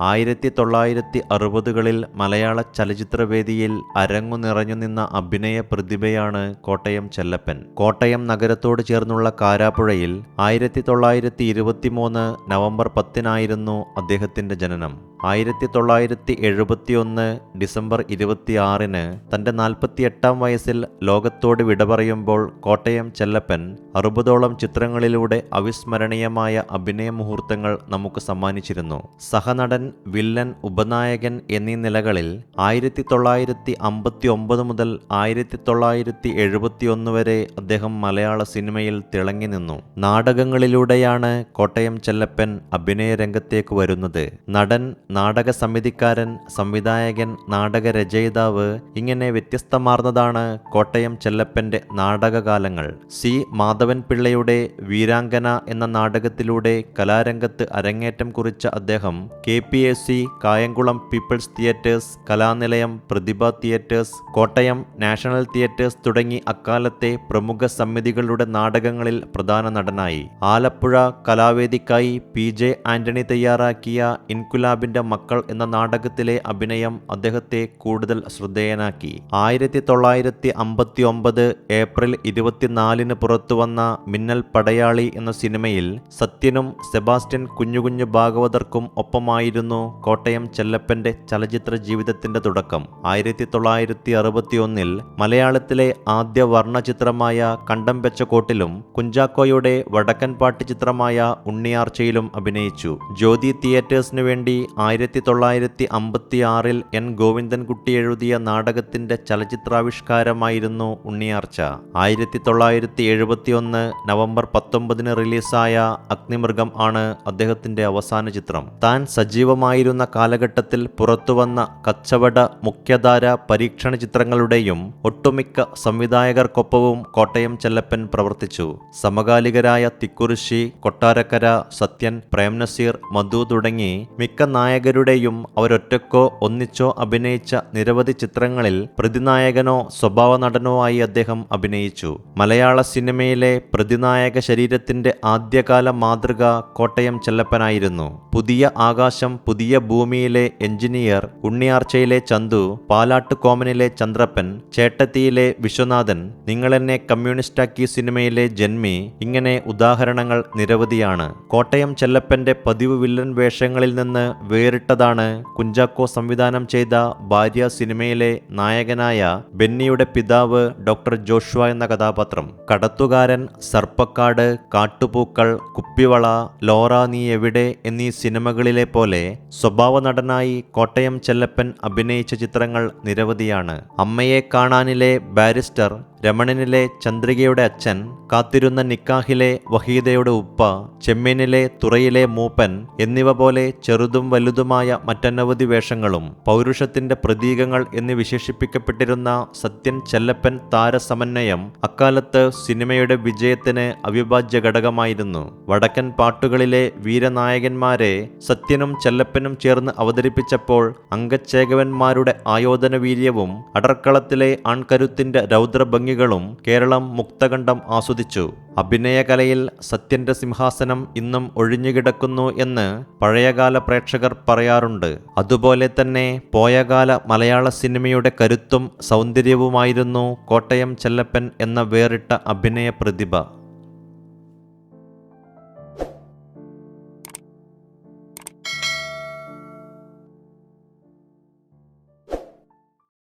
ആയിരത്തി തൊള്ളായിരത്തി അറുപതുകളിൽ മലയാള ചലച്ചിത്രവേദിയിൽ അരങ്ങു നിറഞ്ഞു നിന്ന അഭിനയ പ്രതിഭയാണ് കോട്ടയം ചെല്ലപ്പൻ. കോട്ടയം നഗരത്തോട് ചേർന്നുള്ള കാരാപ്പുഴയിൽ ആയിരത്തി തൊള്ളായിരത്തി ഇരുപത്തിമൂന്ന് നവംബർ പത്തിനായിരുന്നു അദ്ദേഹത്തിന്റെ ജനനം. ആയിരത്തി തൊള്ളായിരത്തി എഴുപത്തിയൊന്ന് ഡിസംബർ ഇരുപത്തിയാറിന് തന്റെ നാൽപ്പത്തിയെട്ടാം വയസ്സിൽ ലോകത്തോട് വിട പറയുമ്പോൾ കോട്ടയം ചെല്ലപ്പൻ അറുപതോളം ചിത്രങ്ങളിലൂടെ അവിസ്മരണീയമായ അഭിനയ മുഹൂർത്തങ്ങൾ നമുക്ക് സമ്മാനിച്ചിരുന്നു. സഹനടൻ വില്ലൻ ഉപനായകൻ എന്നീ നിലകളിൽ ആയിരത്തി തൊള്ളായിരത്തി അമ്പത്തി ഒമ്പത് മുതൽ ആയിരത്തി തൊള്ളായിരത്തി എഴുപത്തിയൊന്ന് വരെ അദ്ദേഹം മലയാള സിനിമയിൽ തിളങ്ങി നിന്നു. നാടകങ്ങളിലൂടെയാണ് കോട്ടയം ചെല്ലപ്പൻ അഭിനയ രംഗത്തേക്ക് വരുന്നത്. നടൻ നാടക സംവിധിക്കാരൻ സംവിധായകൻ നാടകരചയിതാവ് ഇങ്ങനെ വ്യത്യസ്തമാർന്നതാണ് കോട്ടയം ചെല്ലപ്പന്റെ നാടകകാലങ്ങൾ. സി. മാധവൻ പിള്ളയുടെ വീരാങ്കന എന്ന നാടകത്തിലൂടെ കലാരംഗത്ത് അരങ്ങേറ്റം കുറിച്ച അദ്ദേഹം K P S C Kayamkulam people's theatres Kalanilayam Prathibha theatres Kottayam national theatres തുടങ്ങി അക്കാലത്തെ പ്രമുഖ സമിതികളുടെ നാടകങ്ങളിൽ പ്രധാന നടനായി. ആലപ്പുഴ കലാവേദിക്കായി പി ജെ ആന്റണി തയ്യാറാക്കിയ ഇൻകുലാബിന്റെ മക്കൾ എന്ന നാടകത്തിലെ അഭിനയം അദ്ദേഹത്തെ കൂടുതൽ ശ്രദ്ധേയനാക്കി. ആയിരത്തി തൊള്ളായിരത്തി അമ്പത്തി ഒമ്പത് ഏപ്രിൽ ഇരുപത്തിനാലിന് പുറത്തുവന്ന മിന്നൽ പടയാളി എന്ന സിനിമയിൽ സത്യനും സെബാസ്റ്റ്യൻ കുഞ്ഞുകുഞ്ഞു ഭാഗവതർക്കും ഒപ്പമായിരുന്നു കോട്ടയം ചെല്ലപ്പന്റെ ചലച്ചിത്ര ജീവിതത്തിന്റെ തുടക്കം. ആയിരത്തി തൊള്ളായിരത്തി അറുപത്തിയൊന്നിൽ മലയാളത്തിലെ ആദ്യ വർണചിത്രമായ കണ്ടം വെച്ച കോട്ടിലും കുഞ്ചാക്കോയുടെ വടക്കൻ പാട്ട് ചിത്രമായ ഉണ്ണിയാർച്ചയിലും അഭിനയിച്ചു. ജ്യോതി തിയേറ്റേഴ്സിനു വേണ്ടി ആയിരത്തി തൊള്ളായിരത്തി അമ്പത്തി ആറിൽ എൻ. ഗോവിന്ദൻകുട്ടി എഴുതിയ നാടകത്തിന്റെ ചലച്ചിത്രാവിഷ്കാരമായിരുന്നു ഉണ്ണിയാർച്ച. ആയിരത്തി തൊള്ളായിരത്തി എഴുപത്തിയൊന്ന് നവംബർ പത്തൊമ്പതിന് റിലീസായ അഗ്നിമൃഗം ആണ് അദ്ദേഹത്തിന്റെ അവസാന ചിത്രം. താൻ സജീവമായിരുന്ന കാലഘട്ടത്തിൽ പുറത്തുവന്ന കച്ചവട മുഖ്യധാര പരീക്ഷണ ചിത്രങ്ങളുടെയും ഒട്ടുമിക്ക സംവിധായകർക്കൊപ്പവും കോട്ടയം ചെല്ലപ്പൻ പ്രവർത്തിച്ചു. സമകാലികരായ തിക്കുറിശി കൊട്ടാരക്കര സത്യൻ പ്രേംനസീർ മധു തുടങ്ങി മിക്ക നായകരുടെയും അവരൊറ്റക്കോ ഒന്നിച്ചോ അഭിനയിച്ച നിരവധി ചിത്രങ്ങളിൽ പ്രതിനായകനോ സ്വഭാവ നടനോ ആയി അദ്ദേഹം അഭിനയിച്ചു. മലയാള സിനിമയിലെ പ്രതിനായക ശരീരത്തിന്റെ ആദ്യകാല മാതൃക കോട്ടയം ചെല്ലപ്പനായിരുന്നു. പുതിയ ആകാശം പുതിയ ഭൂമിയിലെ എഞ്ചിനീയർ ഉണ്ണിയാർച്ചയിലെ ചന്തു പാലാട്ട് കോമനിലെ ചന്ദ്രപ്പൻ ചേട്ടത്തിയിലെ വിശ്വനാഥൻ നിങ്ങളെന്നെ കമ്മ്യൂണിസ്റ്റാക്കി സിനിമയിലെ ജന്മി ഇങ്ങനെ ഉദാഹരണങ്ങൾ നിരവധിയാണ്. കോട്ടയം ചെല്ലപ്പന്റെ പതിവ് വില്ലൻ വേഷങ്ങളിൽ നിന്ന് വേറിട്ടതാണ് കുഞ്ചാക്കോ സംവിധാനം ചെയ്ത ഭാര്യ സിനിമയിലെ നായകനായ ബെന്നിയുടെ പിതാവ് ഡോക്ടർ ജോഷുവ എന്ന കഥാപാത്രം. കടത്തുകാരൻ സർപ്പക്കാട് കാട്ടുപൂക്കൾ കുപ്പിവള ലോറ നീ എവിടെ എന്നീ സിനിമകളിലെ പോലെ സ്വഭാവ നടനായി കോട്ടയം ചെല്ലപ്പൻ അഭിനയിച്ച ചിത്രങ്ങൾ നിരവധിയാണ്. അമ്മയെ കാണാനിലെ ബാരിസ്റ്റർ രമണനിലെ ചന്ദ്രികയുടെ അച്ഛൻ കാത്തിരുന്ന നിക്കാഹിലെ വഹീദയുടെ ഉപ്പ ചെമ്മീനിലെ തുറയിലെ മൂപ്പൻ എന്നിവ പോലെ ചെറുതും വലുതുമായ മറ്റനവധി വേഷങ്ങളും പൗരുഷത്തിന്റെ പ്രതീകങ്ങൾ എന്ന് വിശേഷിപ്പിക്കപ്പെട്ടിരുന്ന സത്യൻ ചെല്ലപ്പൻ താരസമന്വയം അക്കാലത്ത് സിനിമയുടെ വിജയത്തിന് അവിഭാജ്യ ഘടകമായിരുന്നു. വടക്കൻ പാട്ടുകളിലെ വീരനായകന്മാരെ സത്യനും ചെല്ലപ്പനും ചേർന്ന് അവതരിപ്പിച്ചപ്പോൾ അംഗച്ചേകവന്മാരുടെ ആയോധന വീര്യവും അടർക്കളത്തിലെ ആൺകരുത്തിന്റെ രൗദ്രഭംഗികളും കേരളം മുക്തകണ്ഠം ആസ്വദിച്ചു. അഭിനയകലയിൽ സത്യന്റെ സിംഹാസനം ഇന്നും ഒഴിഞ്ഞുകിടക്കുന്നു എന്ന് പഴയകാല പ്രേക്ഷകർ പറയാറുണ്ട്. അതുപോലെ തന്നെ പോയകാല മലയാള സിനിമയുടെ കരുത്തും സൗന്ദര്യവുമായിരുന്നു കോട്ടയം ചെല്ലപ്പൻ എന്ന വേറിട്ട അഭിനയ പ്രതിഭ